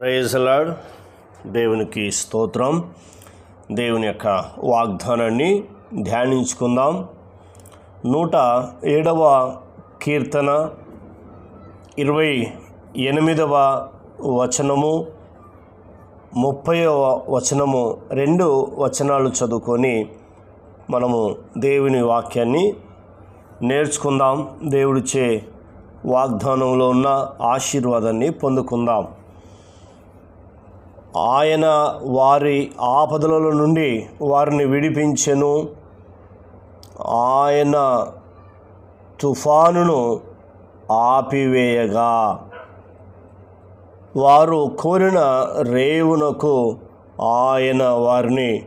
ప్రైజలాడ్ దేవునికి స్తోత్రం. దేవుని యొక్క వాగ్దానాన్ని ధ్యానించుకుందాం. నూట ఏడవ కీర్తన ఇరవై ఎనిమిదవ వచనము ముప్పైవ వచనము రెండు వచనాలు చదువుకొని మనము దేవుని వాక్యాన్ని నేర్చుకుందాం. దేవుడిచే వాగ్దానంలో ఉన్న ఆశీర్వాదాన్ని పొందుకుందాం. ఆయన వారి ఆపదల నుండి వారిని విడిపించెను. ఆయన తుఫానును ఆపివేయగా. వారు కోరిన రేవునకు ఆయన వారిని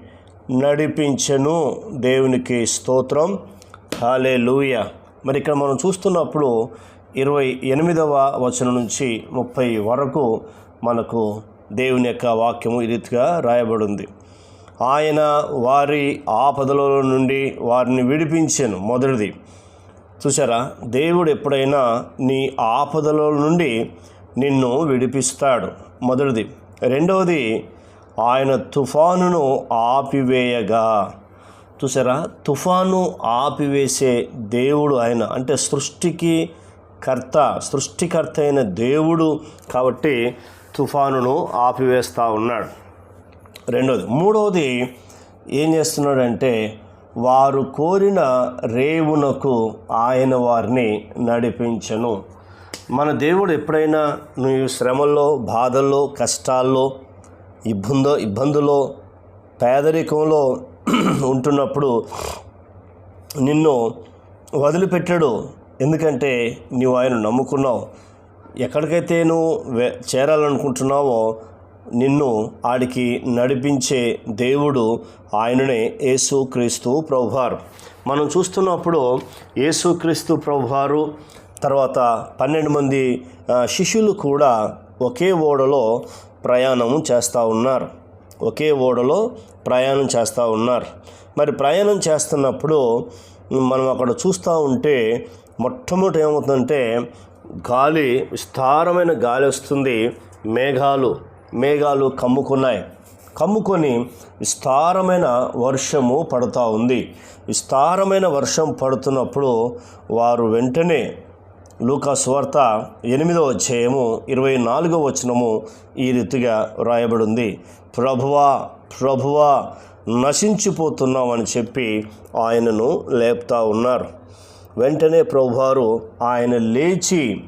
నడిపించెను. దేవునికి స్తోత్రం. హాలే లూయ మరి ఇక్కడ మనం చూస్తున్నప్పుడు ఇరవై ఎనిమిదవ వచనం నుంచి ముప్పై వరకు మనకు దేవుని యొక్క వాక్యము ఈ రీతిగా రాయబడింది. ఆయన వారి ఆపదల నుండి వారిని విడిపించాను మొదటిది. చూసారా దేవుడు ఎప్పుడైనా నీ ఆపదల నుండి నిన్ను విడిపిస్తాడు. మొదటిది. రెండవది ఆయన తుఫానును ఆపివేయగా. చూసారా తుఫాను ఆపివేసే దేవుడు ఆయన. అంటే సృష్టికి కర్త సృష్టికర్త అయిన దేవుడు కాబట్టి తుఫానును ఆపివేస్తూ ఉన్నాడు. రెండవది మూడవది ఏం చేస్తున్నాడంటే వారు కోరిన రేవునకు ఆయన వారిని నడిపించను. మన దేవుడు ఎప్పుడైనా నువ్వు శ్రమల్లో బాధల్లో కష్టాల్లో ఇబ్బందో ఇబ్బందులో పేదరికంలో ఉంటున్నప్పుడు నిన్ను వదిలిపెట్టాడు. ఎందుకంటే నీవు ఆయన నమ్ముకున్నావు. ఎక్కడికైతే నువ్వు చేరాలనుకుంటున్నావో నిన్ను ఆడికి నడిపించే దేవుడు ఆయననే యేసుక్రీస్తు ప్రభువారు. మనం చూస్తున్నప్పుడు యేసుక్రీస్తు ప్రభువారు తర్వాత పన్నెండు మంది శిష్యులు కూడా ఒకే ఓడలో ప్రయాణం చేస్తూ ఉన్నారు. ఒకే ఓడలో ప్రయాణం చేస్తూ ఉన్నారు. మరి ప్రయాణం చేస్తున్నప్పుడు మనం అక్కడ చూస్తూ ఉంటే మొట్టమొదటి ఏమవుతుందంటే గాలి విస్తారమైన గాలి వస్తుంది. మేఘాలు మేఘాలు కమ్ముకున్నాయి. కమ్ముకొని విస్తారమైన వర్షము పడుతూ ఉంది. విస్తారమైన వర్షం పడుతున్నప్పుడు వారు వెంటనే లూకా సువార్త ఎనిమిదవ అధ్యాయము ఇరవై నాలుగవ వచనము ఈ రీతిగా వ్రాయబడింది. ప్రభువా ప్రభువా నశించిపోతున్నామని చెప్పి ఆయనను లేపుతా ఉన్నారు. వెంటనే ప్రభువారు ఆయన లేచి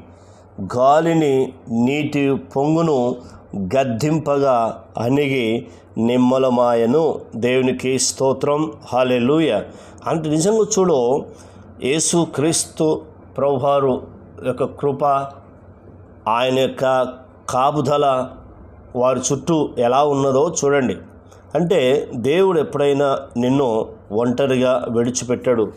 గాలిని నీటి పొంగును గద్దింపగా అణిగి నిమ్మలమాయను దేవునికి స్తోత్రం. హాలెలూయ అంటే నిజంగా చూడు యేసు క్రీస్తు ప్రభువారు యొక్క కృప ఆయన యొక్క కాపుదల వారి చుట్టూ ఎలా ఉన్నదో చూడండి. అంటే దేవుడు ఎప్పుడైనా నిన్ను ఒంటరిగా విడిచిపెట్టాడు.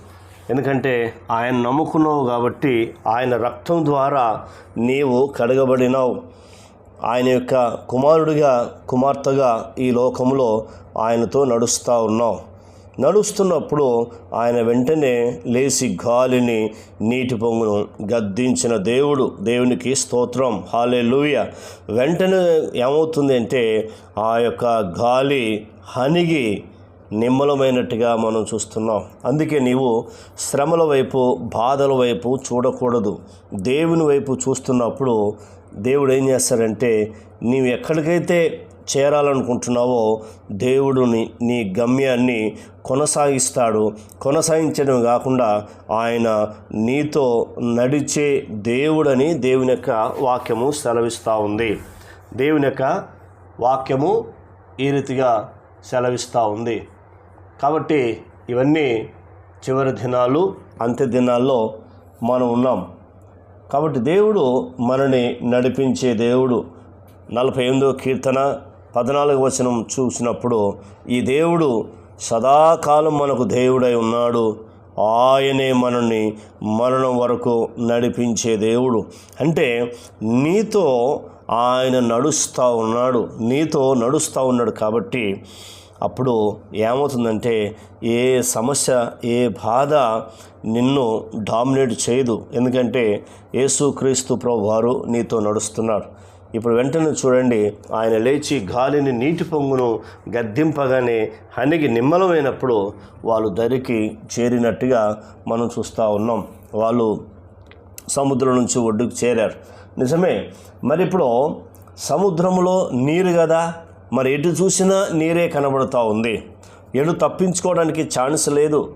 ఎందుకంటే ఆయన నమ్ముకున్నావు కాబట్టి ఆయన రక్తం ద్వారా నీవు కడగబడినావు. ఆయన యొక్క కుమారుడిగా కుమార్తెగా ఈ లోకంలో ఆయనతో నడుస్తూ ఉన్నావు. నడుస్తున్నప్పుడు ఆయన వెంటనే లేచి గాలిని నీటి పొంగును గద్దించిన దేవుడు దేవునికి స్తోత్రం. హాలే లూయ వెంటనే ఏమవుతుంది అంటే ఆ యొక్క గాలి హనిగి నిమ్మలమైనట్టుగా మనం చూస్తున్నాం. అందుకే నీవు శ్రమల వైపు బాధల వైపు చూడకూడదు. దేవుని వైపు చూస్తున్నప్పుడు దేవుడు ఏం చేస్తాడంటే నీవు ఎక్కడికైతే చేరాలనుకుంటున్నావో దేవుడుని నీ గమ్యాన్ని కొనసాగిస్తాడు. కొనసాగించడం కాకుండా ఆయన నీతో నడిచే దేవుడని దేవుని యొక్క వాక్యము సెలవిస్తూ ఉంది. దేవుని యొక్క వాక్యము ఈ రీతిగా సెలవిస్తూ ఉంది. కాబట్టి ఇవన్నీ చివరి దినాలు అంత్య దినాల్లో మనం ఉన్నాం. కాబట్టి దేవుడు మనని నడిపించే దేవుడు. నలభై ఎనిమిదో కీర్తన పద్నాలుగు వచనం చూసినప్పుడు ఈ దేవుడు సదాకాలం మనకు దేవుడై ఉన్నాడు. ఆయనే మనల్ని మరణం వరకు నడిపించే దేవుడు. అంటే నీతో ఆయన నడుస్తూ ఉన్నాడు. నీతో నడుస్తూ ఉన్నాడు కాబట్టి అప్పుడు ఏమవుతుందంటే ఏ సమస్య ఏ బాధ నిన్ను డామినేట్ చేయదు. ఎందుకంటే యేసుక్రీస్తు ప్రభు వారు నీతో నడుస్తున్నారు. ఇప్పుడు వెంటనే చూడండి ఆయన లేచి గాలిని నీటి పొంగును గద్దింపగానే హనికి నిమ్మలమైనప్పుడు వాళ్ళు దరికి చేరినట్టుగా మనం చూస్తూ ఉన్నాం. వాళ్ళు సముద్రం నుంచి ఒడ్డుకు చేరారు. నిజమే మరి ఇప్పుడు సముద్రంలో నీరు కదా? మరి ఎటు చూసినా నీరే కనబడుతూ ఉంది. ఎటు తప్పించుకోవడానికి ఛాన్స్ లేదు.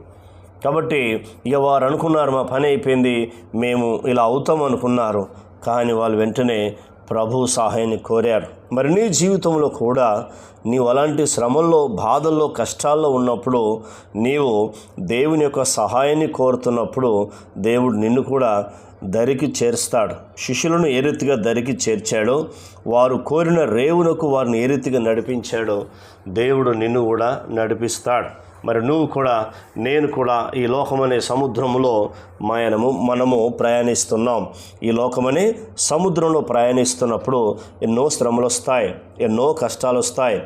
కాబట్టి ఇక వారు అనుకున్నారు మా పని అయిపోయింది మేము ఇలా అవుతాం అనుకున్నారు. కానీ వాళ్ళు వెంటనే ప్రభు సహాయాన్ని కోరారు. మరి నీ జీవితంలో కూడా నీవు అలాంటి శ్రమల్లో బాధల్లో కష్టాల్లో ఉన్నప్పుడు నీవు దేవుని యొక్క సహాయాన్ని కోరుతున్నప్పుడు దేవుడు నిన్ను కూడా దరికి చేరుస్తాడు. శిష్యులను ఏ రీతిగా దరికి చేర్చాడో వారు కోరిన రేవునకు వారిని ఏ రీతిగా నడిపించాడో దేవుడు నిన్ను కూడా నడిపిస్తాడు. మరి నువ్వు కూడా నేను కూడా ఈ లోకమనే సముద్రంలో మనము మనము ప్రయాణిస్తున్నాం. ఈ లోకమనే సముద్రంలో ప్రయాణిస్తున్నప్పుడు ఎన్నో శ్రమలు వస్తాయి ఎన్నో కష్టాలు వస్తాయి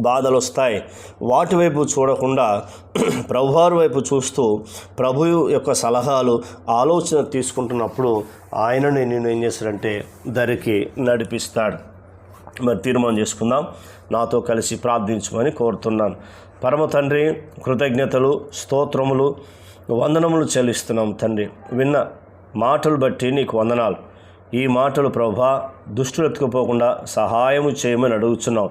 బాధలు వస్తాయి వాటి వైపు చూడకుండా ప్రభువారి వైపు చూస్తూ ప్రభు యొక్క సలహాలు ఆలోచన తీసుకుంటున్నప్పుడు ఆయనని నేను ఏం చేశాడంటే దరికి నడిపిస్తాడు. మరి తీర్మానం చేసుకుందాం. నాతో కలిసి ప్రార్థించమని కోరుతున్నాను. పరమ తండ్రి కృతజ్ఞతలు స్తోత్రములు వందనములు చెల్లిస్తున్నాం తండ్రి. విన్న మాటలు బట్టి నీకు వందనాలు. ఈ మాటలు ప్రభా దుష్టులు ఎత్తుకుపోకుండా సహాయము చేయమని అడుగుతున్నాం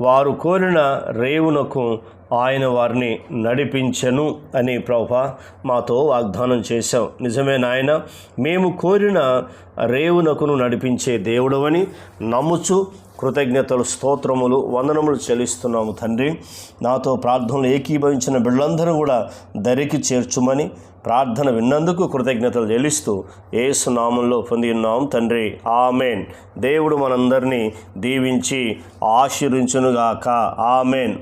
వారు కోరిన రేవునకు ఆయన వారిని నడిపించెను అని ప్రభా మాతో వాగ్దానం చేశాం. నిజమే నాయన మేము కోరిన రేవునకును నడిపించే దేవుడవని నమ్ముచు కృతజ్ఞతలు స్తోత్రములు వందనములు చెల్లిస్తున్నాము తండ్రి. నాతో ప్రార్థనలు ఏకీభవించిన బిడ్డలందరూ కూడా దరికి చేర్చుమని ప్రార్థన విన్నందుకు కృతజ్ఞతలు చెల్లిస్తూ ఏసు నామంలో పొంది ఉన్నాం తండ్రి. ఆమెన్. దేవుడు మనందరినీ దీవించి ఆశీర్వించునుగాక. ఆమెన్.